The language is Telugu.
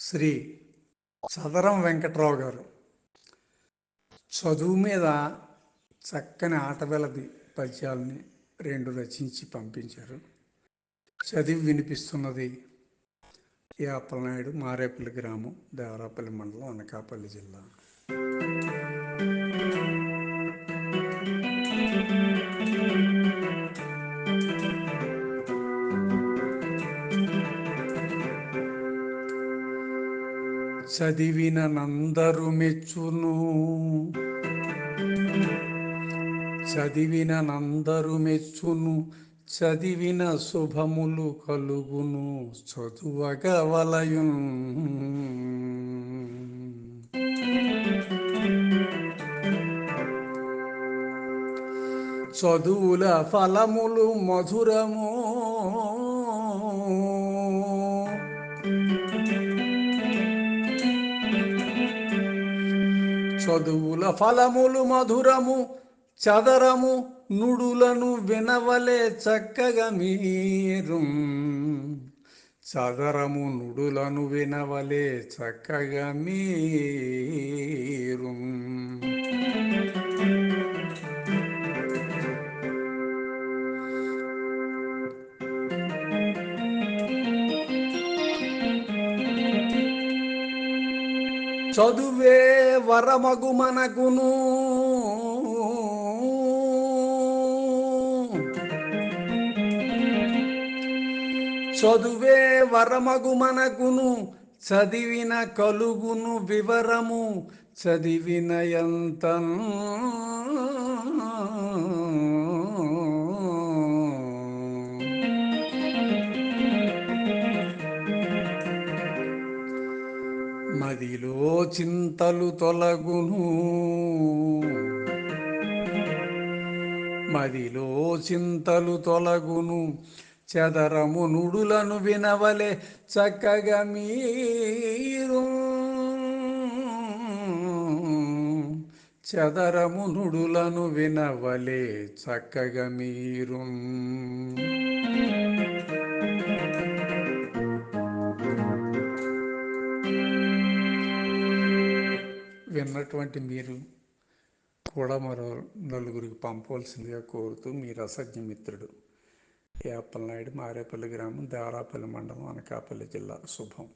శ్రీ సదరం వెంకట్రావు గారు. చదువు మీద చక్కని ఆటవెలది పద్యాలని రెండు రచించి పంపించారు. చదివి వినిపిస్తున్నది యాపలనాయుడు మారేపల్లి గ్రామం దేవరాపల్లి మండలం అనకాపల్లి జిల్లా. చదివిన నందరు మెచ్చును చదివిన నందరు మెచ్చును చదివిన శుభములు కలుగును చదువగా చదువుల ఫలములు మధురము చదువుల ఫలములు మధురము చదరము నుడులను వినవలే చక్కగా మీరు. చదరము నుడులను వినవలే చక్కగా మీ చదువే వరమగు మనకును. చదువే వరమగు మనకును చదివిన కలుగును వివరము చదివిన ఎంత మదిలో చింతలు తొలగును. మదిలో చింతలు తొలగును. చదరము నుడులను వినవలే చక్కగా మీరు. చదరము నుడులను వినవలే చక్కగా మీరు. విన్నటువంటి మీరు కూడా మరో నలుగురికి పంపవలసిందిగా కోరుతూ మీ రసజ్ఞ మిత్రుడు. యాపలనాయుడు మారేపల్లి గ్రామం దారాపల్లి మండలం అనకాపల్లి జిల్లా. శుభం.